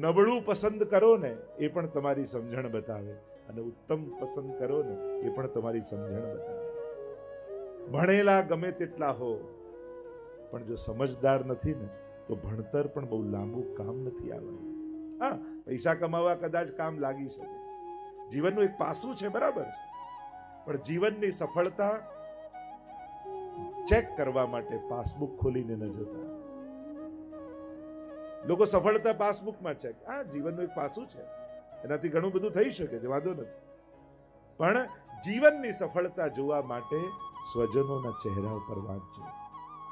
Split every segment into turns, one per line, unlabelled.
નબળું પસંદ કરો ને એ પણ તમારી સમજણ બતાવે. અને ઉત્તમ પસંદ કરો ને એ પણ તમારી સમજણ બતાવે. ભણેલા ગમે તેટલા હો, પણ જો સમજદાર નથી ને, તો ભણતર પણ બહુ લાંબુ કામ નથી આવવાનું. હા, પૈસા કમાવા કદાચ કામ લાગી શકે. જીવનનું એક પાસું છે, બરાબર છે. પણ જીવનની સફળતા ચેક કરવા માટે પાસબુક ખોલીને ન જતા. લોકો સફળતા પાસબુકમાં છે આ જીવનનું એક પાસું છે. એનાથી ઘણું બધું થઈ શકે છે, વાંધો નથી. પણ જીવનની સફળતા જોવા માટે સ્વજનોના ચહેરા ઉપર વાંચજો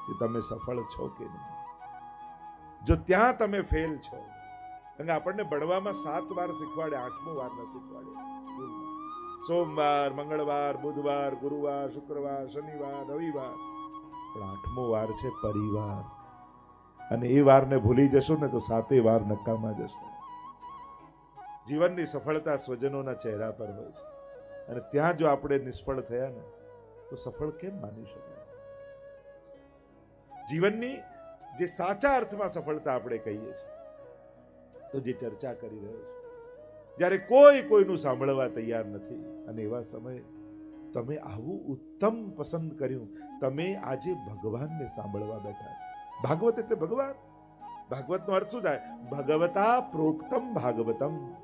કે તમે સફળ છો કે નહીં. જો ત્યાં તમે ફેલ છો અને આપણને ભણવામાં સાત વાર શીખવાડે, આઠમું વાર ન શીખવાડે સોમવાર, મંગળવાર, બુધવાર, ગુરુવાર, શુક્રવાર, શનિવાર, રવિવાર. પણ આઠમો વાર છે પરિવાર. અને એ વારને ભૂલી જશો ને તો સાતે વાર નકામા જશો. જીવનની સફળતા સ્વજનોના ચહેરા પર હોય છે. અને ત્યાં જો આપણે નિષ્ફળ થયા ને, તો સફળ કેમ માની શકાય? જીવનની જે સાચા અર્થમાં સફળતા આપણે કહીએ છીએ, તો જે ચર્ચા કરી રહ્યો છે. જ્યારે કોઈ કોઈનું સાંભળવા તૈયાર નથી, અને એવા સમયે તમે આવું ઉત્તમ પસંદ કર્યું, તમે આજે ભગવાનને સાંભળવા બેઠા છો. ભાગવત એટલે ભગવાન. ભાગવતનો અર્થ શું થાય? ભગવતા પ્રોક્તમ ભાગવતમ.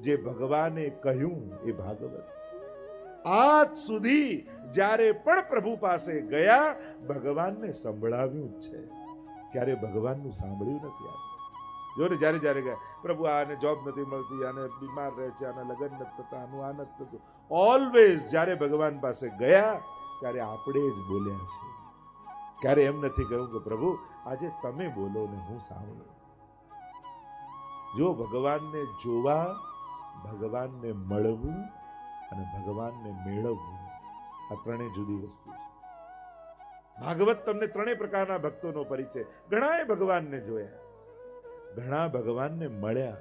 જે ભગવાને કહ્યું એ ભાગવત. આજ સુધી જ્યારે પણ પ્રભુ પાસે ગયા, ભગવાનને સંભળાવ્યું જ છે. ક્યારે ભગવાનનું સાંભળ્યું નથી આપણે જો ને જ્યારે જ્યારે ગયા, પ્રભુ, આને જોબ નથી મળતી, આને બીમાર રહે છે, આને લગ્ન નથી થતા, આનું આ નથી થતું. ઓલવેઝ જ્યારે ભગવાન પાસે ગયા, ત્યારે આપણે જ બોલ્યા છે ક્યારે એમ નથી કહ્યું કે પ્રભુ, આજે તમે બોલો ને હું સાંભળું. જો ભગવાનને જોવા, ભગવાનને મળવું અને ભગવાનને મેળવવું, આ ત્રણેય જુદી વસ્તુ છે. ભાગવત તમને ત્રણેય પ્રકારના ભક્તોનો પરિચય. ઘણાએ ભગવાનને જોયા, ઘણા ભગવાનને મળ્યા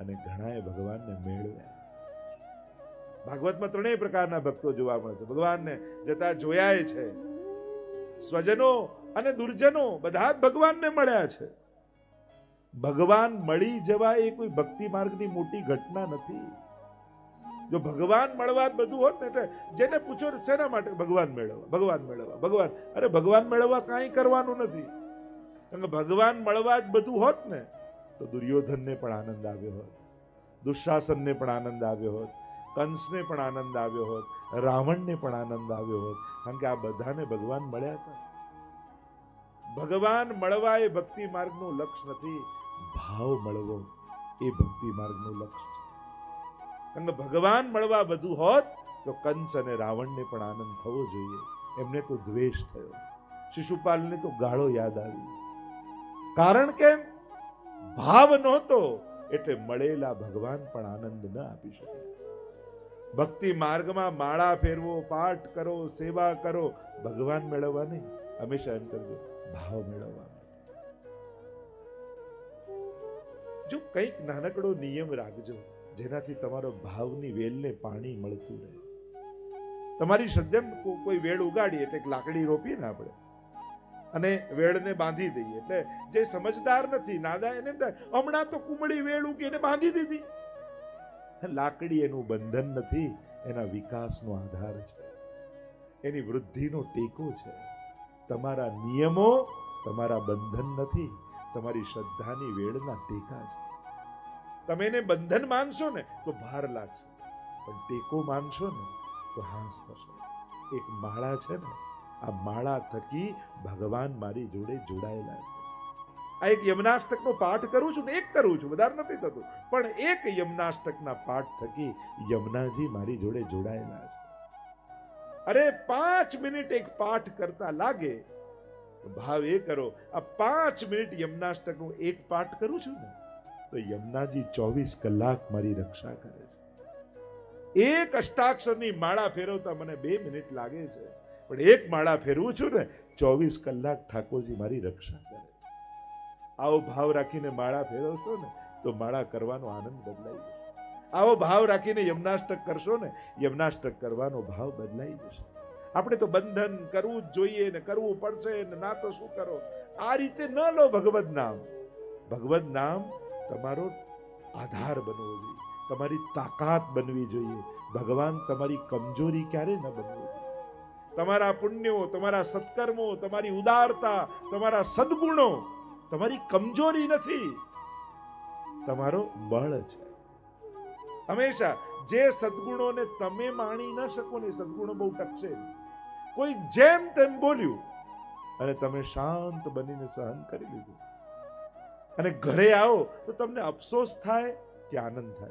અને ઘણાએ ભગવાનને મેળવ્યા. ભાગવતમાં ત્રણેય પ્રકારના ભક્તો જોવા મળે છે. ભગવાનને જતા જોયા છે. સ્વજનો અને દુર્જનો બધા જ ભગવાનને મળ્યા છે. ભગવાન મળી જવા એ કોઈ ભક્તિ માર્ગની મોટી ઘટના નથી. જો ભગવાન મળવા બધું હોત ને એટલે જેને પૂછો શેના માટે ભગવાન મેળવવા? ભગવાન મેળવવા, ભગવાન. અરે ભગવાન મેળવવા કાંઈ કરવાનું નથી. કારણ કે ભગવાન મળવા જ બધું હોત ને, તો દુર્યોધનને પણ આનંદ આવ્યો હોત. દુશાસનને પણ આનંદ આવ્યો હોત. કંસને પણ આનંદ આવ્યો હોત, રાવણને પણ આનંદ આવ્યો હોત, કારણ કે આ બધાને ભગવાન મળ્યા હતા. ભગવાન મળવા એ ભક્તિ માર્ગનું લક્ષ્ય નથી, ભાવ મળવો એ ભક્તિ માર્ગનું લક્ષ્ય કારણ કે ભગવાન મળવા બધું હોત, તો કંસ અને રાવણને પણ આનંદ થવો જોઈએ. એમને તો દ્વેષ થયો. શિશુપાલને તો ગાળો યાદ આવી કારણ કે ભાવ નહોતો, એટલે મળેલા ભગવાન પણ આનંદ ન આપી શકે ભક્તિ માર્ગમાં માળા ફેરવો, પાઠ કરો, સેવા કરો, ભગવાન મેળવવા નહીં. હંમેશા એમ કરજો, ભાવ મેળવવા જો કંઈક નાનકડો નિયમ રાખજો, જેનાથી તમારો ભાવની વેલને પાણી મળતું રહે. તમારી સજ્જન કોઈ વેળ ઉગાડી એટલે લાકડી રોપીએ ને આપણે. અને વેળને બાંધી દઈએ. એટલે જે સમજદાર નથી, નાદા એને હમણાં તો કુમળી વેળ ઉગી એને બાંધી દીધી. લાકડી એનું બંધન નથી, એના વિકાસનો આધાર છે. એની વૃદ્ધિનો ટેકો છે. તમારા નિયમો તમારા બંધન નથી, તમારી શ્રદ્ધાની વેળના ટેકા છે. તમે એને બંધન માનશો ને, તો ભાર લાગશે. પણ ટેકો માનશો ને, તો હાંસ થશે. એક માળા છે ને, આ માળા થકી ભગવાન મારી જોડે જોડાયેલા છે. આ એક યમનાષ્ટકનો પાઠ કરું છું ને એક કરું છું, વધારે નથી થતું. પણ એક યમનાષ્ટકના પાઠ થકી યમુનાજી મારી જોડે જોડાયેલા છે. અરે પાંચ મિનિટ એક પાઠ કરતા લાગે ભાવ એ કરો, આ પાંચ મિનિટ યમનાષ્ટકનો એક પાઠ કરું છું ને, તો યમુનાજી ચોવીસ કલાક મારી રક્ષા કરે છે. એક અષ્ટાક્ષરની માળા ફેરવતા મને બે મિનિટ લાગે છે, પણ એક માળા ફેરવું છું ને, ચોવીસ કલાક ઠાકોરજી મારી રક્ષા કરે આવો ભાવ રાખીને માળા ફેરવશો ને, તો માળા કરવાનો આનંદ બદલાઈ જશે. આવો ભાવ રાખીને યમનાષ્ટક કરશો ને, યમનાષ્ટક કરવાનો ભાવ બદલાઈ જશે. આપણે તો બંધન કરવું જ જોઈએ ને, કરવું પડશે ને, ના તો શું કરો? આ રીતે ન લો ભગવદ નામ. ભગવદ નામ તમારો આધાર બનવો જોઈએ. તમારી તાકાત બનવી જોઈએ. ભગવાન તમારી કમજોરી ક્યારે ન બનવી તમારા પુણ્યો, તમારા સત્કર્મો, તમારી ઉદારતા, તમારા સદગુણો તમારી કમજોરી નથી. તમારો બળ છે. હંમેશા જે સદગુણોને તમે માણી ન શકો ને સદગુણો બહુ ટકશે. કોઈ જેમ તેમ બોલ્યું અને તમે શાંત બનીને સહન કરી લીધું. અને ઘરે આવો તો તમને અફસોસ થાય કે આનંદ થાય.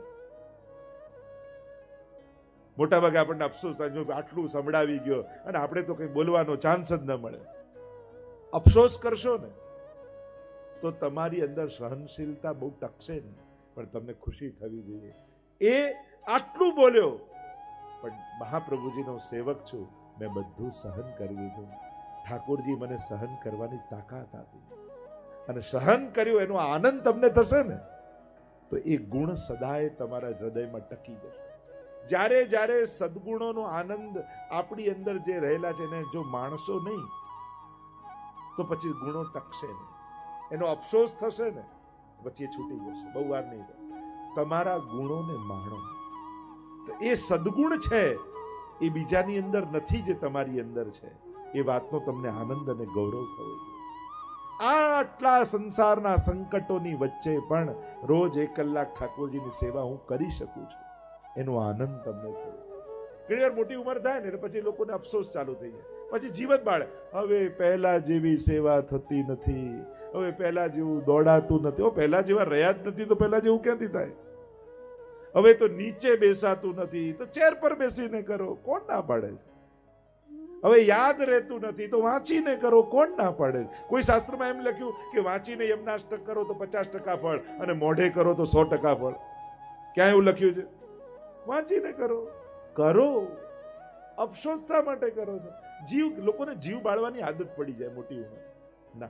મોટા ભાગે આપણને અફસોસ થાય જો આટલું સંભળાવી ગયો અને આપણે તો કંઈ બોલવાનો ચાન્સ જ ન મળે. અફસોસ કરશો ને? તો તમારી અંદર સહનશીલતા બહુ ટકશે ને. પણ તમને ખુશી થવી જોઈએ. એ આટલું બોલ્યો. પણ મહાપ્રભુજીનો સેવક છું. મેં બધું સહન કરી દીધું ઠાકોરજી મને સહન કરવાની તાકાત આપી. અને સહન કર્યું, એનો આનંદ તમને થશે ને? તો એ ગુણ સદાય તમારા હૃદયમાં ટકી જશે. જ્યારે જ્યારે સદગુણોનો આનંદ આપણી અંદર જે રહેલા છે, એને જો માણસો નહીં, તો પછી ગુણો ટકશે નહીં. એનો અફસોસ થશે ને એ છૂટી જશે. બહુ વાર નહીં તમારા ગુણોને માણો. તો એ સદગુણ છે, એ બીજાની અંદર નથી જે તમારી અંદર છે. એ વાતનો તમને આનંદ અને ગૌરવ થવો જોઈએ. આટલા સંસારના સંકટોની વચ્ચે પણ રોજ એક કલાક ઠાકોરજીની સેવા હું કરી શકું છું. એનો આનંદ તમને થયો ઘણી મોટી ઉંમર થાય ને પછી લોકોને અફસોસ ચાલુ થઈ જાય. પછી જીવન બાળે. હવે પહેલા જેવી સેવા થતી નથી. હવે પહેલા જેવું દોડાતું નથી. હવે પહેલા જેવા રહ્યા જ નથી તો પહેલા જેવું ક્યાંથી થાય? હવે તો નીચે બેસાતું નથી. તો ચેર પર બેસીને કરો. કોણ ના પાડે હવે યાદ રહેતું નથી તો વાંચીને કરો. કોણ ના પાડે કોઈ શાસ્ત્રમાં એમ લખ્યું કે વાંચીને યમનાષ્ટક કરો તો પચાસ ટકા ફળ અને મોઢે કરો તો સો ટકા ફળ. ક્યાં એવું લખ્યું છે? વાંચીને કરો. કરો. અફસોસ શા માટે કરો છો? જીવ, લોકોને જીવ બાળવાની આદત પડી જાય મોટી ઉંમર. ના,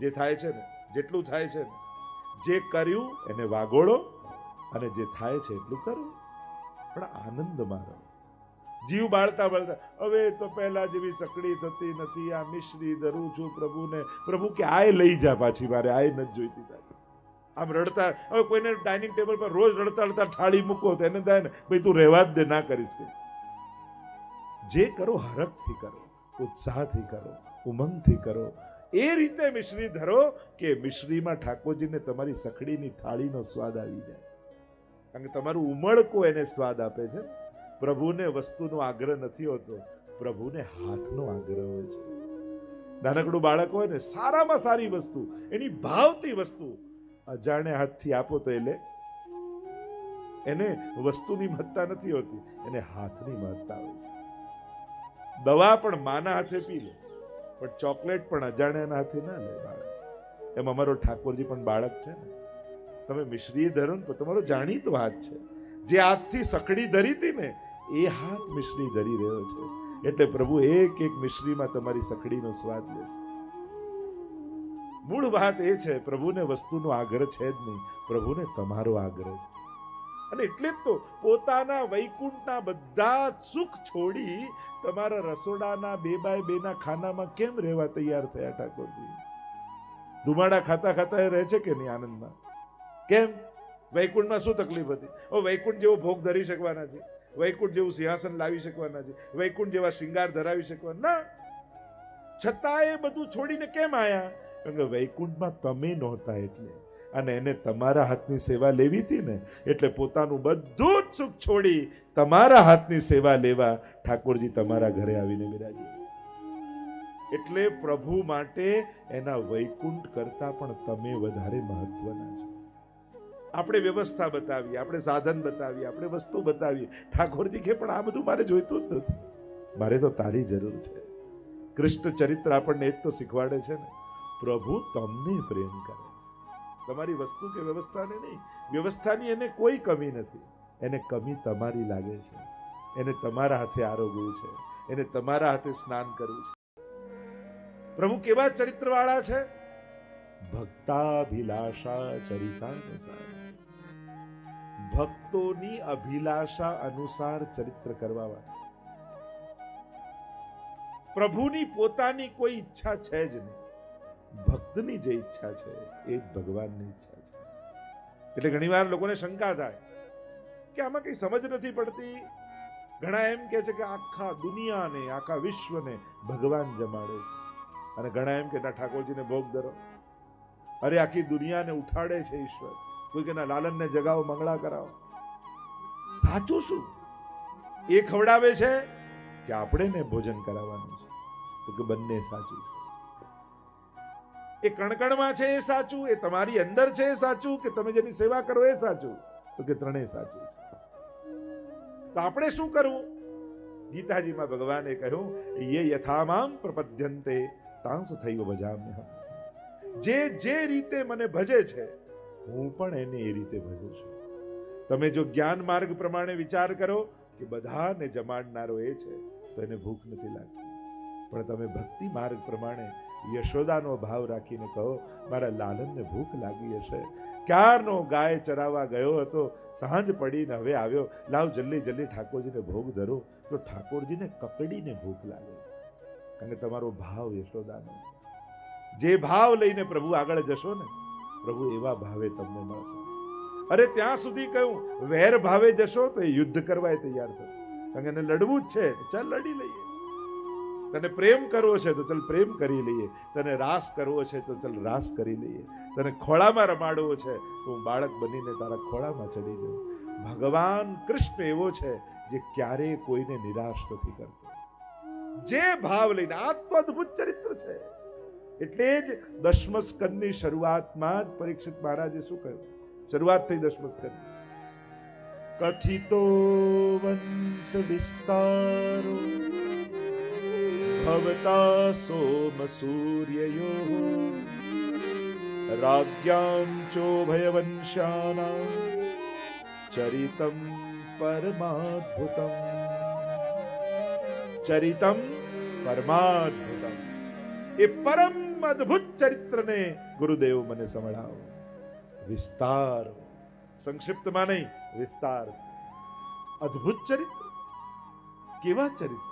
જે થાય છે ને, જેટલું થાય છે ને, જે કર્યું એને વાગોળો અને જે થાય છે એટલું કરો. પણ આનંદમાં રહો જીવ બાળતા બાળતા, હવે તો પહેલા જેવી સકડી થતી નથી, આ મિશ્રી ધરું છું પ્રભુને. પ્રભુ કે આય લઈ જા પાછી મારે, આય નથી જોઈતી તારે. આમ રડતા, હવે કોઈને ડાઇનિંગ ટેબલ પર રોજ રડતા રડતા થાળી મૂકો તો એને થાય ને, ભાઈ તું રહેવા જ દે, ના કરીશ કે જે કરો, હરખથી કરો, ઉત્સાહથી કરો, ઉમંગથી કરો. એ રીતે મિશ્રી ધરો કે મિશ્રીમાં ઠાકોરજીને તમારી સખડીની થાળીનો સ્વાદ આવી જાય. કારણ કે તમારું ઉમળકો એને સ્વાદ આપે છે. પ્રભુને વસ્તુનો આગ્રહ નથી હોતો. પ્રભુને હાથનો આગ્રહ હોય છે. નાનકડું બાળક હોય ને, સારામાં સારી વસ્તુ, એની ભાવતી વસ્તુ અજાણે હાથથી આપો તો એટલે એને વસ્તુની મહત્તા નથી હોતી, એને હાથની મહત્તા હોય છે. દવા પણ માના હાથે પી લે. પણ ચોકલેટ પણ અજાણ્યાના હાથે ના લે બાળક. એમ અમારો ઠાકોરજી પણ બાળક છે ને. તમે મિશ્રીએ ધરો ને તો તમારો જાણીતો હાથ છે. જે હાથથી સકડી ધરી હતી ને, એ હાથ મિશ્રી ધરી રહ્યો છે. એટલે પ્રભુ એક એક મિશ્રીમાં તમારી સકડીનો સ્વાદ લેશે મૂળ વાત એ છે, પ્રભુને વસ્તુનો આગ્રહ છે જ નહીં. પ્રભુને તમારો આગ્રહ છે. અને એટલે જ તો પોતાના વૈકુંઠના બધા સુખ છોડી તમારા રસોડાના બે બાય બેના ખાનામાં કેમ રહેવા તૈયાર થયા, ઠાકોરજી? ધુમાડા ખાતા ખાતા એ રહે છે કે નહીં આનંદમાં? કેમ? વૈકુંઠમાં શું તકલીફ હતી? ઓ, વૈકુંઠ જેવો ભોગ ધરી શકવાના છે. વૈકુંઠ જેવું સિંહાસન લાવી શકવાના છે. વૈકુંઠ જેવા શૃંગાર ધરાવી શકવાના. છતાં એ બધું છોડીને કેમ આયા? કારણ કે વૈકુંઠમાં તમે નહોતા એટલે. અને એને તમારા હાથની સેવા લેવી હતી ને, એટલે પોતાનું બધું જ સુખ છોડી તમારા હાથની સેવા લેવા ઠાકોરજી તમારા ઘરે આવીને બિરાજી એટલે પ્રભુ માટે એના વૈકુંઠ કરતા પણ તમે વધારે મહત્વના છો. આપણે વ્યવસ્થા બતાવીએ, આપણે સાધન બતાવીએ, આપણે વસ્તુ બતાવીએ. ઠાકોરજી કે, પણ આ બધું મારે જોઈતું જ નથી. મારે તો તારી જરૂર છે. કૃષ્ણ ચરિત્ર આપણને એ જ તો શીખવાડે છે ને. પ્રભુ તમને પ્રેમ કરે. તમારી વસ્તુ કે વ્યવસ્થાને નહીં, વ્યવસ્થાની એને કોઈ કમી નથી. એને કમી તમારી લાગે છે. એને તમારા હાથે આરોગવું છે. એને તમારા હાથે સ્નાન કરવું છે. પ્રભુ કેવા ચરિત્રવાળા છે? ભક્તાભિલાષા ચરિતાનુસાર. ભક્તોની અભિલાષા અનુસાર ચરિત્ર કરવા વાળા પ્રભુની પોતાની કોઈ ઈચ્છા છે જ નહીં. ભક્તની જે ઈચ્છા છે, એ ભગવાનની ઈચ્છા છે. એટલે ઘણીવાર લોકોને શંકા થાય કે આમાં કઈ સમજ નથી પડતી. ઘણા એમ કે છે કે આખા દુનિયાને, આખા વિશ્વને ભગવાન જમાડે છે. અને ઘણા એમ કે ના ઠાકોરજીને ભોગ ધરો. અરે, આખી દુનિયાને ઉઠાડે છે ઈશ્વર. કોઈ કે લાલનને જગાવો, મંગળા કરાવો. સાચું શું? એ ખવડાવે છે કે આપણે ને ભોજન કરાવવાનું છે. તો કે, બંને સાચું છે. એ કણકણમાં છે એ સાચું, એ તમારી અંદર છે એ સાચું, કે તમે જેની સેવા કરો એ સાચું? તો કે ત્રણેય સાચું છે. તો આપણે શું કરવું? ગીતાજીમાં ભગવાને કહ્યું, યે યથામામ પ્રપદ્યંતે તાંસ થયો ભજામ્ય જે જે રીતે મને ભજે છે, હું પણ એને એ રીતે ભજું છું. તમે જો જ્ઞાન માર્ગ પ્રમાણે વિચાર કરો, કે બધાને જમાડનારો એ છે, તો એને ભૂખ નથી લાગતી. પણ તમે ભક્તિ માર્ગ પ્રમાણે યશોદાનો ભાવ રાખીને કહો, મારા લાલનને ભૂખ લાગી હશે. ક્યારનો ગાય ચરાવવા ગયો હતો, સાંજ પડીને હવે આવ્યો. લાવ જલ્દી જલ્દી ઠાકોરજીને ભોગ ધરો. તો ઠાકોરજીને કકડીને ભૂખ લાગે. કે તમારો ભાવ યશોદાનો. જે ભાવ લઈને પ્રભુ આગળ જશો ને, પ્રભુ એવા ભાવે તમને મળશે. અરે, ત્યાં સુધી કહ્યું વેર ભાવે જશો તો યુદ્ધ કરવા તૈયાર થશે. કારણ કે લડવું જ છે, ચાલ લડી લઈએ. તને પ્રેમ કરવો છે તો ચાલ પ્રેમ કરી લઈએ. તને રાસ કરવો છે તો ચાલ રાસ કરી લઈએ. તને ખોળામાં રમાડવો છે તો હું બાળક બનીને તારા ખોળામાં ચડી જાઉં. ભગવાન કૃષ્ણ એવો છે જે ક્યારેય કોઈને નિરાશ નથી કરતો. જે ભાવ લઈને આ તો અદ્ભુત ચરિત્ર છે. એટલે જ દશમ શરૂઆતમાં જ પરીક્ષિત મહારાજે શું કહ્યું? શરૂઆત થઈ દશમ સ્કંદ કથિતો વંશ વિસ્તારો સોમ સૂર્યયો રાજ્યામ ચોભયવંશાનાં ચરિતમ પરમાદ્ભુતમ ચરિતમ પરમાદ્ભુતમ એ પરમ અદ્ભુત ચરિત્રને ગુરુદેવ મને સંભળાવો વિસ્તાર સંક્ષિપ્તમાં નહીં વિસ્તાર અદ્ભુત ચરિત્ર કેવા ચરિત્ર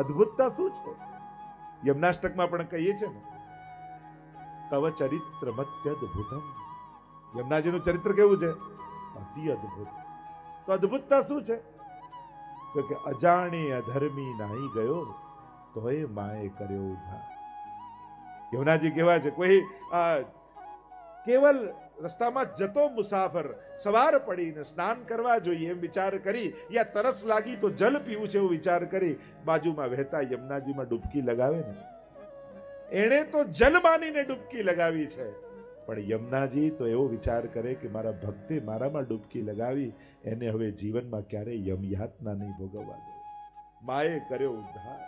અદ્ભુતતા શું છે? યમનાષ્ટકમાં પણ કહીએ છીએ ને, તવ ચરિત્ર મત્યદ્ભુતમ યમનાજીનું ચરિત્ર કેવું છે? અતિ અદ્ભુત. તો અદ્ભુતતા શું છે? તો કે અજાણે અધર્મી નાહી ગયો, તોય માએ કર્યો ઉધાર યમુનાજી કેવા છે, કોઈ કેવલ રસ્તામાં જતો મુસાફર. સવાર પડીને સ્નાન કરવા જોઈએ એમ વિચાર કરી, યા તરસ લાગી તો જલ પીવું છે એવું વિચાર કરી, બાજુમાં વહેતા યમુનાજીમાં ડૂબકી લગાવે ને. એણે તો જલ માનીને ડૂબકી લગાવી છે. પણ યમુનાજી તો એવો વિચાર કરે કે મારા ભક્તે મારામાં ડૂબકી લગાવી, એને હવે જીવનમાં ક્યારેય યમયાતના નહીં ભોગવવા દો માએ કર્યો ઉદ્ધાર.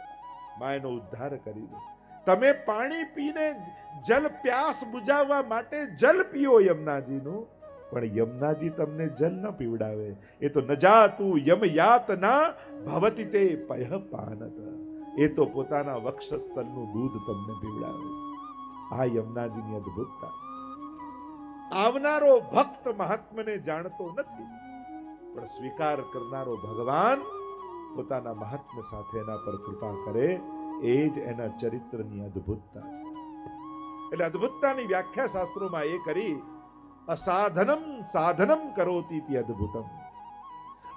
માએનો ઉદ્ધાર કરી દો તમે પાણી પીને જલ પ્યાસ બુજાવવા માટે જલ પીઓ યમુનાજીનું. પણ યમુનાજી તમને જલ ન પીવડાવે. એ તો નજાતું જાતું યમ યાતના ભવતી તે પય પાનત એ તો પોતાના વક્ષસ્થલનું દૂધ તમને પીવડાવે. આ યમુનાજીની અદ્ભુતતા. આવનારો ભક્ત મહાત્મને જાણતો નથી. પણ સ્વીકાર કરનારો ભગવાન પોતાના મહાત્મ્ય સાથે એના પર કૃપા કરે. એ જ એના ચરિત્રની અદ્ભુતતા છે. એટલે અદ્ભુતતાની વ્યાખ્યા શાસ્ત્રોમાં એ કરી, અસાધનમ સાધનમ કરોતી અદ્ભુતમ.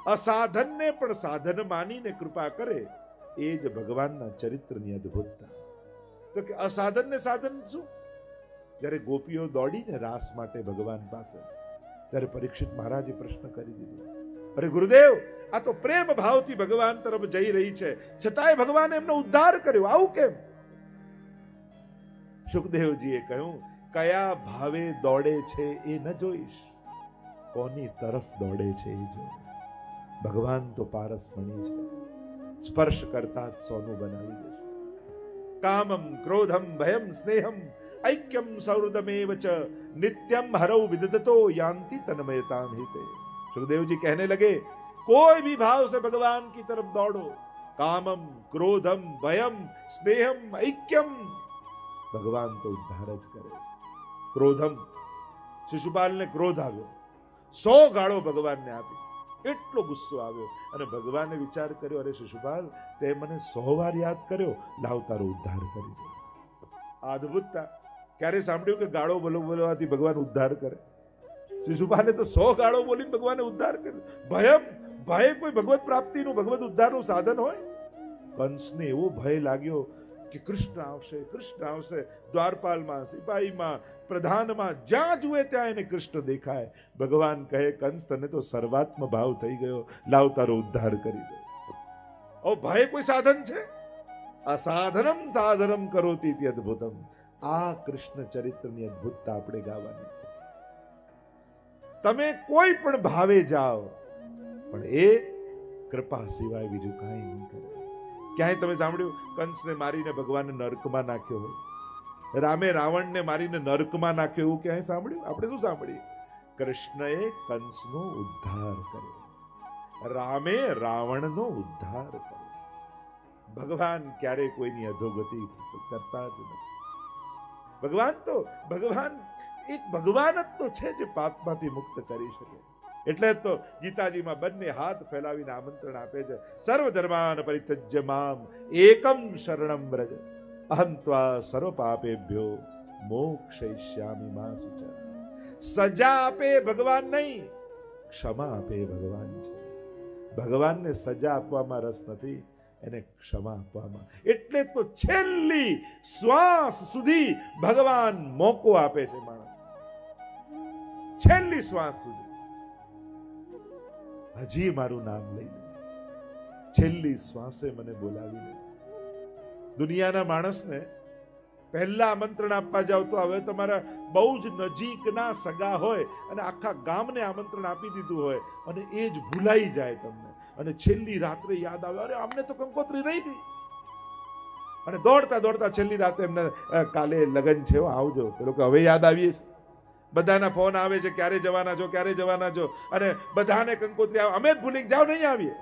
અસાધનને પણ સાધન માનીને કૃપા કરે, એ જ ભગવાનના ચરિત્રની અદ્ભુતતા. તો કે અસાધનને સાધન શું? જ્યારે ગોપીઓ દોડીને રાસ માટે ભગવાન પાસે, ત્યારે પરીક્ષિત મહારાજે પ્રશ્ન કરી દીધો અરે ગુરુદેવ, આ તો પ્રેમ ભાવથી ભગવાન તરફ જઈ રહી છે. છતાંય ભગવાન એમનો ઉદ્ધાર કર્યો. આવું કેમ? સુખદેવજીએ કહ્યું, કયા ભાવે દોડે છે એ ન જોઈશ. કોની તરફ દોડે છે એ જો ભગવાન તો પારસ બની છે. સ્પર્શ કરતા જ સોનું બનાવી દે છે કામમ, ક્રોધમ, ભયમ, સ્નેહમ, ઐક્યમ સૌરદમેવ ચ, નિત્યમ હરૌ વિદદતો યાંતિ તન્મયતામ હિતે. सुखदेव जी कहने लगे कोई भी भाव से भगवान की तरफ दौड़ो कामम क्रोधम भयम स्नेहम ऐक्यम ભગવાન તો ઉદ્ધાર જ કરે છે ક્રોધમ શિશુપાલને ક્રોધ આવ્યો સો ગાળો ભગવાનને આપી એટલો ગુસ્સો આવ્યો અને ભગવાને વિચાર કર્યો અરે શિશુપાલ તે મને સો વાર યાદ કર્યો લાવ તારો ઉદ્ધાર કરી દે આ અદ્ભુતતા ક્યારે સાંભળ્યું કે ગાળો બોલો બોલવાથી ભગવાન ઉદ્ધાર કરે શિશુપાલે તો સો ગાળો બોલીને ભગવાને ઉદ્ધાર કર્યો. ભય ભય કોઈ ભગવત પ્રાપ્તિનું, ભગવત ઉદ્ધારનું સાધન હોય? કંસને એવો ભય લાગ્યો કે કૃષ્ણ આવશે કૃષ્ણ આવશે, દ્વારપાલમાં, સિપાહીમાં, પ્રધાનમાં, જ્યાં જુએ ત્યાં એને કૃષ્ણ દેખાય. ભગવાન કહે, કંસ, તને તો સર્વાત્મ ભાવ થઈ ગયો. લાવ તારો ઉદ્ધાર કરી દો. ઓ, ભય કોઈ સાધન છે? અસાધનમ સાધનમ કરોતી અદ્ભુતમ. આ કૃષ્ણ ચરિત્રની અદ્ભુતતા આપણે ગાવાની છે. તમે કોઈ પણ ભાવે જાઓ, પણ એ કૃપા સિવાય બીજું કાંઈ નહીં કરે. ક્યાંય તમે સાંભળ્યું, કંસને મારીને ભગવાનને નરકમાં નાખ્યો હોય? રામે રાવણને મારીને નરકમાં નાખ્યો એવું ક્યાંય સાંભળ્યું? આપણે શું સાંભળીએ? કૃષ્ણએ કંસનો ઉદ્ધાર કર્યો. રામે રાવણનો ઉદ્ધાર કર્યો. ભગવાન ક્યારે કોઈની અધોગતિ કરતા જ નથી. ભગવાન તો, ભગવાન એક ભગવાન જ તો છે જે પાપમાંથી મુક્ત કરી શકે. એટલે જ તો ગીતાજીમાં બંને હાથ ફેલાવીને આમંત્રણ આપે છે. સર્વ ધર્માન પરિત્યજ્ય મામ, એકમ શરણમ વ્રજ. અહમ ત્વા સર્વ પાપેભ્યો મોક્ષયિષ્યામિ મા સુચર સજા આપે ભગવાન નહીં ક્ષમા આપે ભગવાન છે. ભગવાનને સજા આપવામાં રસ નથી. એને ક્ષમા આપવામાં. એટલે તો છેલ્લી શ્વાસ સુધી ભગવાન મોકો આપે છે માણસ છેલ્લી શ્વાસ સુધી. હજી મારું નામ લઈ છેલ્લી શ્વાસે મને બોલાવી દુનિયાના માણસને પહેલા આમંત્રણ આપવા જાવ તો હવે તમારા બહુ જ નજીકના સગા હોય અને આખા ગામને આમંત્રણ આપી દીધું હોય અને એ જ ભૂલાઈ જાય તમને. અને છેલ્લી રાત્રે યાદ આવે, અરે અમને તો કંકોત્રી રહી ગઈ. અને દોડતા દોડતા છેલ્લી રાતે એમને કાલે લગન છે આવજો. પેલો કે હવે યાદ આવીએ. બધાના ફોન આવે છે, ક્યારે જવાના છો, ક્યારે જવાના છો? અને બધાને કંકોત્રી આવે, અમે જ ભૂલી જાવ નહીં આવીએ.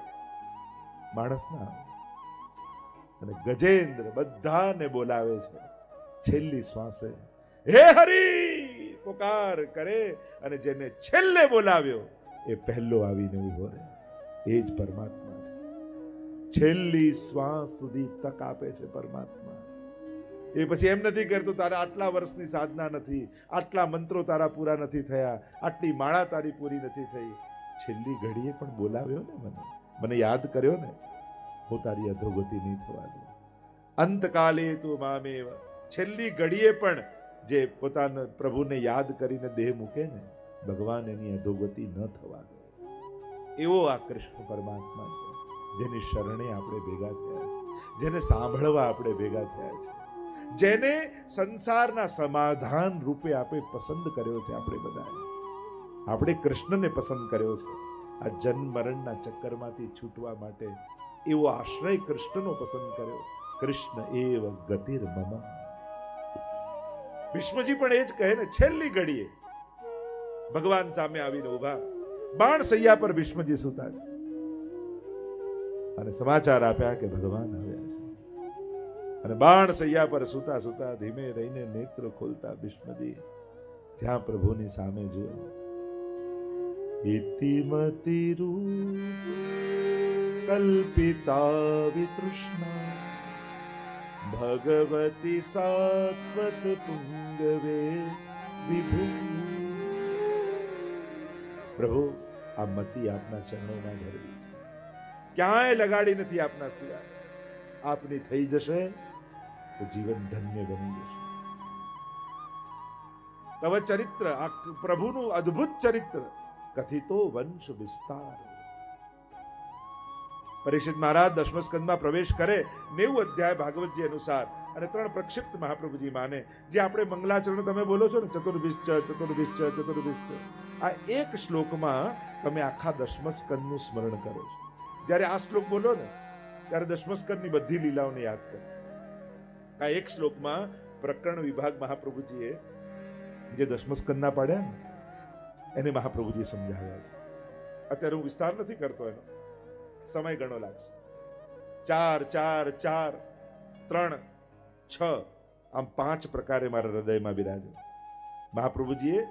માણસના અને ગજેન્દ્ર બધાને બોલાવે છે, છેલ્લી શ્વાસે. હે હરી, પુકાર કરે, અને જેને છેલ્લે બોલાવ્યો, એ પહેલો આવીને ઊભો રહે. એ જ પરમાત્મા છે. છેલ્લી શ્વાસ સુધી તક આપે છે પરમાત્મા. એ પછી એમ નથી કરતો, તારા આટલા વર્ષની સાધના નથી, આટલા મંત્રો તારા પૂરા નથી થયા, આટલી માળા તારી પૂરી નથી થઈ. છેલ્લી ઘડીએ પણ બોલાવ્યો ને મને. મને યાદ કર્યો ને, હું તારી અધોગતિ નહીં થવા દઉં. અંતકાલે તું મામેવ. છેલ્લી ઘડીએ પણ જે પોતાના પ્રભુને યાદ કરીને દેહ મૂકે ને, ભગવાન એની અધોગતિ ન થવા દે. એવો આ કૃષ્ણ પરમાત્મા છે, જેની શરણે આપણે ભેગા થયા છે, જેને સાંભળવા આપણે ભેગા થયા છે, જેને સંસારના સમાધાન રૂપે આપણે પસંદ કર્યો છે આપણે બધાએ આપણે કૃષ્ણને પસંદ કર્યો છે. આ જન્મ મરણના ચક્કરમાંથી છૂટવા માટે એવો આશ્રય કૃષ્ણનો પસંદ કર્યો. કૃષ્ણ એવ ગતિર મમ. ભીષ્મજી પણ એ જ કહે ને, છેલ્લી ઘડીએ ભગવાન સામે આવીને ઊભા બાણ સૈયા પર ભીષ્મજી સુતા છે. અને સમાચાર આપ્યા કે ભગવાન આવ્યા છે. અને બાણ સૈયા પર સુતા સુતા ધીમે રહીને નેત્ર ખોલતા ભીષ્મજી જ્યાં પ્રભુની સામે જુએ ઇતિમતિ કલ્પિતા વિતૃષ્ણા ભગવતી સાત્વત પુંગવે વિભુ પ્રભુ, આ મતિ આપના ચરણોમાં ધરવી છે. ક્યાંય લગાડી નથી આપના સિવાય. આપની થઈ જશે તો જીવન ધન્ય બની જશે. તવ ચરિત્ર, આ પ્રભુનું અદ્ભુત ચરિત્ર, કથિતો વંશ વિસ્તાર. પરીક્ષિત મહારાજ દસમ સ્કંદમાં પ્રવેશ કરે નેવું અધ્યાય ભાગવતજી અનુસાર અને ત્રણ પ્રક્ષિપ્ત મહાપ્રભુજી માને, જે આપણે મંગલાચરણ તમે બોલો છો ને ચતુર્ભિશ્ચ ચતુર્ભિશ્ચ ચતુર્ભિશ્ચ આ એક શ્લોકમાં તમે આખા દસમ સ્કંદનું સ્મરણ કરો છો. જ્યારે આ શ્લોક બોલો ને, ત્યારે દસમ સ્કંદની બધી લીલાઓને યાદ કરો. આ એક શ્લોકમાં પ્રકરણ વિભાગ મહાપ્રભુજીએ જે દસમ સ્કંદના પાડ્યા ને, એને મહાપ્રભુજીએ સમજાવ્યા છે. અત્યારે હું વિસ્તાર નથી કરતો એનો. સમય ઘણો લાગશે. ચાર ચાર ચાર, ત્રણ, છ, આમ પાંચ પ્રકારે મારા હૃદયમાં બિરાજે. મહાપ્રભુજીએ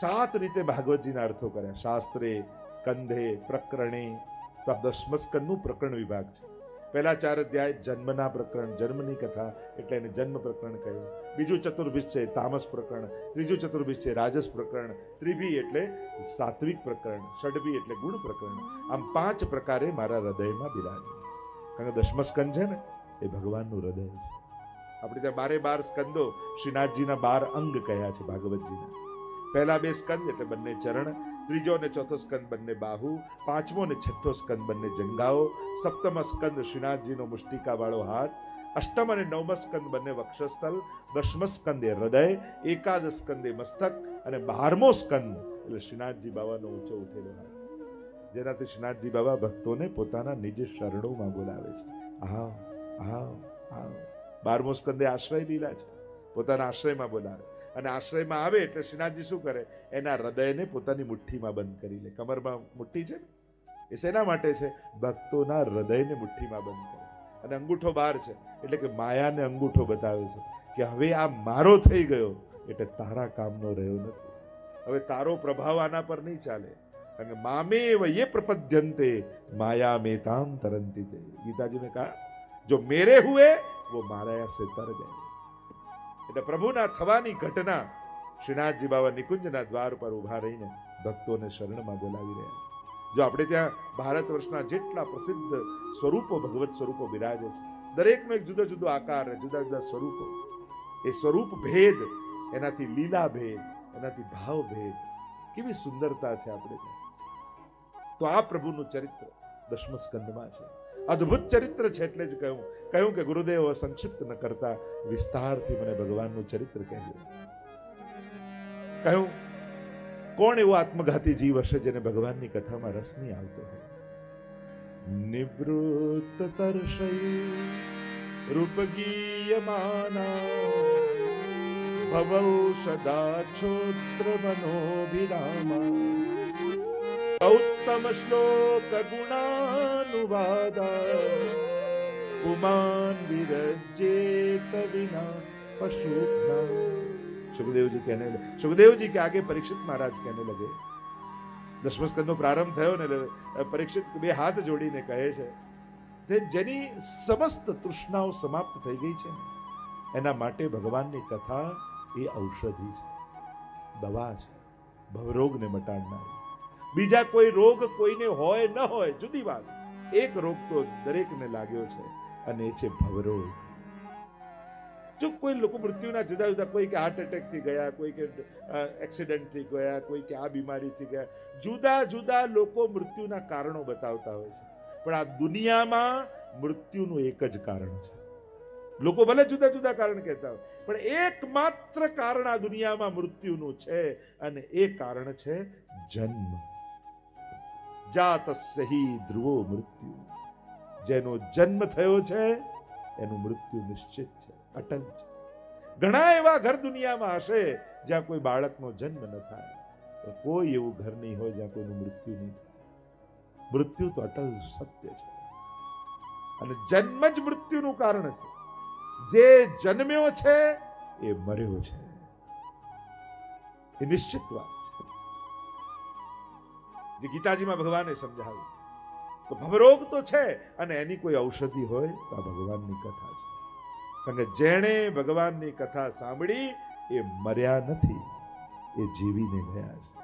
સાત રીતે ભાગવતજીના અર્થો કર્યા. શાસ્ત્રે સ્કંધે પ્રકરણે, તો આ દસમસ્કંદનું પ્રકરણ વિભાગ છે. પહેલા ચાર અધ્યાય જન્મના પ્રકરણ, જન્મની કથા, એટલે એને જન્મ પ્રકરણ કહ્યું. બીજું ચતુર્ભિષ છે, તામસ પ્રકરણ. ત્રીજું ચતુર્ભિષ છે, રાજસ પ્રકરણ. ત્રિભી એટલે સાત્વિક પ્રકરણ. ષડભી એટલે ગુણ પ્રકરણ. આમ પાંચ પ્રકારે મારા હૃદયમાં બિરાજ કારણ કે દશમ સ્કંદ છે ને, એ ભગવાનનું હૃદય છે. આપણે ત્યાં બારે બાર સ્કંદો શ્રીનાથજીના બાર અંગ કયા છે ભાગવતજીના. પહેલા બે સ્કંદ એટલે બંને ચરણ, ત્રીજો અને ચોથો સ્કંદ બંને બાહુ, પાંચમો અને છઠ્ઠો સ્કંદ બંને જંગાઓ, સપ્તમ સ્કંદ શ્રીનાથજીનો મુષ્ટિકા વાળો હાથ, અષ્ટમ અને નવમ સ્કંદ બંને વક્ષસ્થલ દસમ સ્કંદે હૃદય, એકાદ સ્કંદે મસ્તક અને બારમો સ્કંદ એટલે શ્રીનાથજી બાબાનો ઊંચો ઉઠેલો હાથ. જેનાથી શ્રીનાથજી બાબા ભક્તોને પોતાના નિજ શરણોમાં બોલાવે છે. આવ આવ આવ. બારમો સ્કંદે આશ્રય લીલા છે. પોતાના આશ્રયમાં બોલાવે. અને આશ્રયમાં આવે એટલે શ્રીનાથજી શું કરે? એના હૃદયને પોતાની મુઠ્ઠીમાં બંધ કરી લે. કમરમાં મુઠ્ઠી છે ને? એ શેના માટે છે? ભક્તોના હૃદયને મુઠ્ઠીમાં બંધ કરે. અને અંગૂઠો બહાર છે. એટલે કે માયાને અંગૂઠો બતાવે છે કે હવે આ મારો થઈ ગયો એટલે તારા કામનો રહ્યો નથી. હવે તારો પ્રભાવ આના પર નહીં ચાલે. અને મામે યે પ્રપદ્યંતે, માયા મેતામ તરંતી તે ગીતાજીને કહા, જો મેરે હુએ, વો મારા સે તર ગયે. એટલે પ્રભુના થવાની ઘટના શ્રીનાથજી બાબા નિકુંજના દ્વાર પર ઊભા રહીને ભક્તોને શરણમાં બોલાવી રહ્યા જો આપણે ત્યાં ભારત વર્ષના જેટલા પ્રસિદ્ધ સ્વરૂપો, ભગવત સ્વરૂપો બિરાજે છે, દરેકનો એક જુદો જુદો આકાર, જુદા જુદા સ્વરૂપો, એ સ્વરૂપ ભેદ, એનાથી લીલા ભેદ, એનાથી ભાવ ભેદ, કેવી સુંદરતા છે આપણે ત્યાં. તો આ પ્રભુનું ચરિત્ર દશમ સ્કંદમાં છે. અદ્ભુત ચરિત્ર છે એટલે જ કહ્યું. કહ્યું કે ગુરુદેવ સંક્ષિપ્ત ન કરતા, વિસ્તારથી મને ભગવાનનું ચરિત્ર કહેજો. કહ્યું, કોણ એવો આત્મઘાતી જીવ હશે જેને ભગવાનની કથામાં રસ નહીં આવતો હોય? નિવૃત્ત તર્ષય રૂપગીયમાના ભવૌ સદા છોત્ર મનોભિરામા ઉત્તમ શ્લોક ગુણાનુવાદા पुमान विरजेत विना पशुभ्रा सुखदेव जी कहने लगे सुखदेव जी के आगे परीक्षित महाराज कहने लगे દસમ સ્કંદનો પ્રારંભ થયો ને એટલે પરીક્ષિત બે હાથ જોડીને કહે છે તે જેની સમસ્ત તૃષ્ણાઓ સમાપ્ત થઈ ગઈ છે ને એના માટે ભગવાનની કથા એ ઔષધિ છે દવા છે ભવરોગને મટાડનારી બીજા કોઈ રોગ કોઈને હોય ન હોય, જુદી વાત. એક રોગ તો દરેકને લાગ્યો છે, અને એ છે ભવરોગ. જો કોઈ લોકો મૃત્યુના જુદા જુદા, કોઈ કે હાર્ટ એટેકથી ગયા, કોઈ કે એક્સિડન્ટથી ગયા, કોઈ કે આ બીમારીથી ગયા, જુદા જુદા લોકો મૃત્યુના કારણો બતાવતા હોય છે. પણ આ દુનિયામાં મૃત્યુનું એક જ કારણ છે. લોકો ભલે જુદા જુદા કારણ કહેતા હોય, પણ એકમાત્ર કારણ આ દુનિયામાં મૃત્યુનું છે, અને એ કારણ છે જન્મ. જાતસ્ય હિ ધ્રુવો મૃત્યુ. જેનો જન્મ થયો છે, એનું મૃત્યુ નિશ્ચિત છે, અટલ છે. ઘણા એવા ઘર દુનિયામાં હશે જ્યાં કોઈ બાળકનો જન્મ ન થાય. કોઈ એવું ઘર નહીં હોય જ્યાં કોઈનું મૃત્યુ નહીં થાય. મૃત્યુ તો અટલ સત્ય છે. અને જન્મ જ મૃત્યુનું કારણ છે. જે જન્મ્યો છે, એ મર્યો છે. એ નિશ્ચિત વાત. જે ગીતાજીમાં ભગવાને સમજાવ્યું. તો ભવરોગ તો છે, અને એની કોઈ ઔષધિ હોય તો આ ભગવાનની કથા છે. કારણ કે જેણે ભગવાનની કથા સાંભળી, એ મર્યા નથી. એ જીવીને ગયા છે.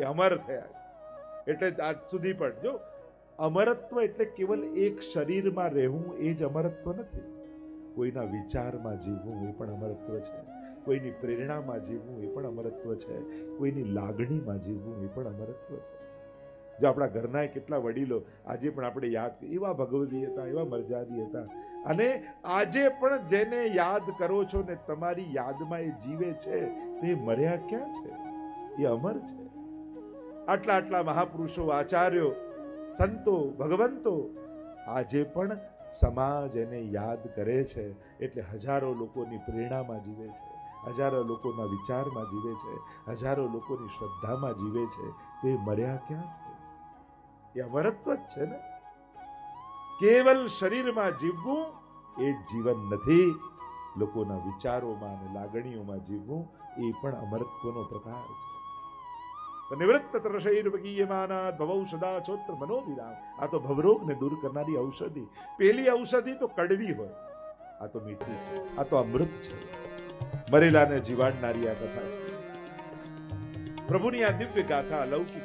એ અમર થયા છે. એટલે આજ સુધી પણ જો, અમરત્વ એટલે કેવલ એક શરીરમાં રહેવું, એ જ અમરત્વ નથી. કોઈના વિચારમાં જીવવું, એ પણ અમરત્વ છે. કોઈની પ્રેરણામાં જીવવું, એ પણ અમરત્વ છે. કોઈની લાગણીમાં જીવવું, એ પણ અમરત્વ છે. જો આપણા ઘરના કેટલા વડીલો આજે પણ આપણે યાદ એવા ભગવતી હતા, એવા મરજાદી હતા. અને આજે પણ જેને યાદ કરો છો ને તમારી યાદમાં એ જીવે છે, તે મર્યા ક્યાં છે? એ અમર છે. આટલા આટલા મહાપુરુષો, આચાર્યો, સંતો, ભગવંતો આજે પણ સમાજ એને યાદ કરે છે, એટલે હજારો લોકોની પ્રેરણામાં જીવે છે, હજારો લોકોના વિચારમાં જીવે છે, હજારો લોકોની શ્રદ્ધામાં જીવે છે, તે મર્યા ક્યાં છે? એ અમરત્વ જ છે ને. કેવલ શરીરમાં જીવવું એ જીવન નથી. લોકોના વિચારોમાં અને લાગણીઓમાં જીવવું એ પણ અમરત્વનો પ્રકાર છે. નિવૃત્ત તરશૈર્વગીયમાના ભવૌષધા છોત્ર મનોવિરામ. આ તો ભવરોગને દૂર કરનારી ઔષધિ. પેલી ઔષધિ તો કડવી હોય. આ તો મીઠી છે. આ તો અમૃત છે. મરેલાને જીવાડનારી આ કથા છે. પ્રભુની આ દિવ્ય ગાથા અલૌકિક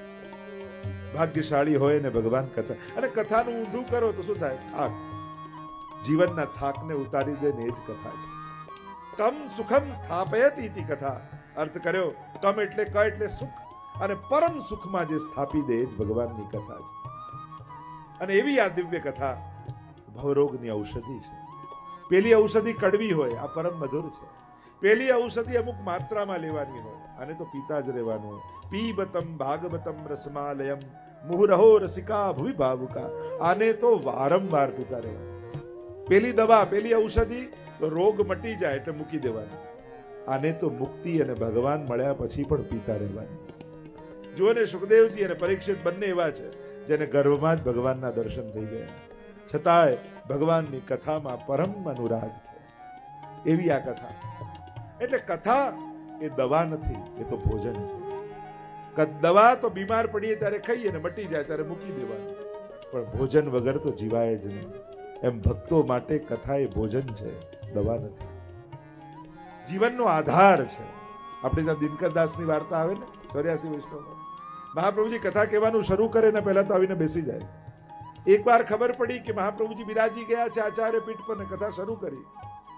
ભાગ્યશાળી હોય ને ભગવાન કથા. અને કથાનું ઊંધું કરો તો શું થાય? થાક જીવનના થાકને ઉતારી દે ને એ જ કથા છે. કમ સુખમ સ્થાપયત ઇતિ કથા. અર્થ કર્યો, કમ એટલે ક એટલે સુખ અને પરમ સુખમાં જે સ્થાપી દે એ જ ભગવાનની કથા છે. અને એવી આ દિવ્ય કથા, ભવરોગની ઔષધિ છે. પેલી ઔષધિ કડવી હોય, આ પરમ મધુર છે. પેલી ઔષધિ અમુક માત્રામાં લેવાની હોય, આને તો પીતા જ રહેવાનું હોય. પીબતમ ભાગવતમ રસમાલયમ મુહુરહો રસિકા ભુવિ ભાવુકા. આને તો વારંવાર પીતા રહેવાનું પેલી દવા, પેલી ઔષધિ રોગ મટી જાય એટલે મૂકી દેવાની. આને તો મુક્તિ અને ભગવાન મળ્યા પછી પણ પીતા રહેવાની. જુઓ ને સુખદેવજી અને પરીક્ષિત બંને એવા છે, જેને ગર્ભમાં જ ભગવાનના દર્શન થઈ ગયા. છતાંય ભગવાનની કથામાં પરમ અનુરાગ છે. એવી આ કથા. એટલે કથા એ દવા નથી, એ તો ભોજન છે. દવા તો બીમાર પડીએ ત્યારે ખાઈએ ને મટી જાય ત્યારે મૂકી દેવાનું. પણ ભોજન વગર તો જીવાય જ નહીં. એમ ભક્તો માટે કથા એ ભોજન છે, દવા નથી. જીવનનો આધાર છે. આપણે ત્યાં દિનકર દાસની વાર્તા આવે ને, ચોર્યાસી વૈષ્ણવમાં મહાપ્રભુજી કથા કહેવાનું શરૂ કરે ને પહેલા તો આવીને બેસી જાય. એકવાર ખબર પડી કે મહાપ્રભુજી બિરાજી ગયા છે આચાર્ય પીઠ પર કથા શરૂ કરી.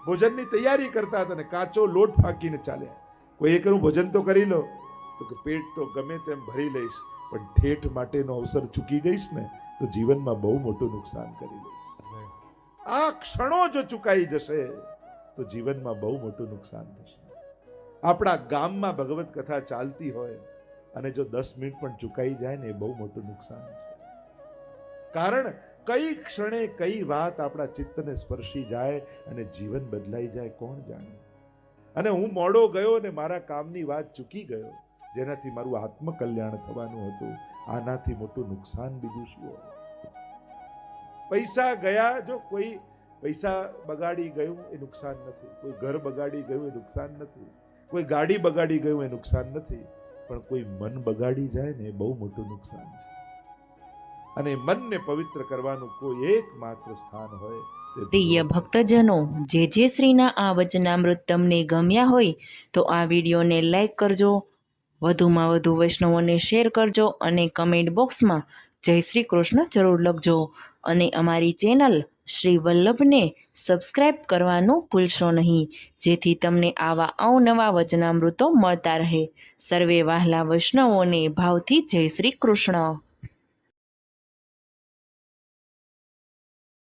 ભોજનની તૈયારી કરતા હતા ને કાચો લોટ ફાંકીને ચાલ્યા. કોઈ એ કરું ભોજન તો કરી લો. તો કે પેટ તો ગમે તેમ ભરી લઈશ, પણ ઠેઠ માટેનો અવસર ચૂકી જઈશ ને, તો જીવનમાં બહુ મોટું નુકસાન કરી લઈશ આ ક્ષણો જો ચૂકાઈ જશે, તો જીવનમાં બહુ મોટું નુકસાન થશે. આપણા ગામમાં ભગવત કથા ચાલતી હોય, અને જો દસ મિનિટ પણ ચૂકાઈ જાય ને, એ બહુ મોટું નુકસાન છે. કારણ કઈ ક્ષણે કઈ વાત આપણા ચિત્તને સ્પર્શી જાય અને જીવન બદલાઈ જાય, કોણ જાણે? અને હું મોડો ગયો ને, મારા કામની વાત ચૂકી ગયો જેનાથી મારું આત્મકલ્યાણ થવાનું હતું. આનાથી મોટું નુકસાન બીજું શું પૈસા ગયા, જો કોઈ પૈસા બગાડી ગયું, એ નુકસાન નથી. કોઈ ઘર બગાડી ગયું, એ નુકસાન નથી. કોઈ ગાડી બગાડી ગયું, એ નુકસાન નથી. પણ કોઈ મન બગાડી જાય ને, એ બહુ મોટું નુકસાન છે. અને મનને પવિત્ર કરવાનું કોઈ એકમાત્ર સ્થાન હોય
પ્રિય ભક્તજનો, જે જે શ્રીના આ વચનામૃત તમને ગમ્યા હોય, તો આ વિડીયોને લાઈક કરજો વધુમાં વધુ વૈષ્ણવોને શેર કરજો અને કમેન્ટ બોક્સમાં જય શ્રી કૃષ્ણ જરૂર લખજો. અને અમારી ચેનલ શ્રી વલ્લભને સબસ્ક્રાઈબ કરવાનું ભૂલશો નહીં, જેથી તમને આવા અવનવા વચનામૃતો મળતા રહે. સર્વે વહાલા વૈષ્ણવોને ભાવથી જય શ્રી કૃષ્ણ.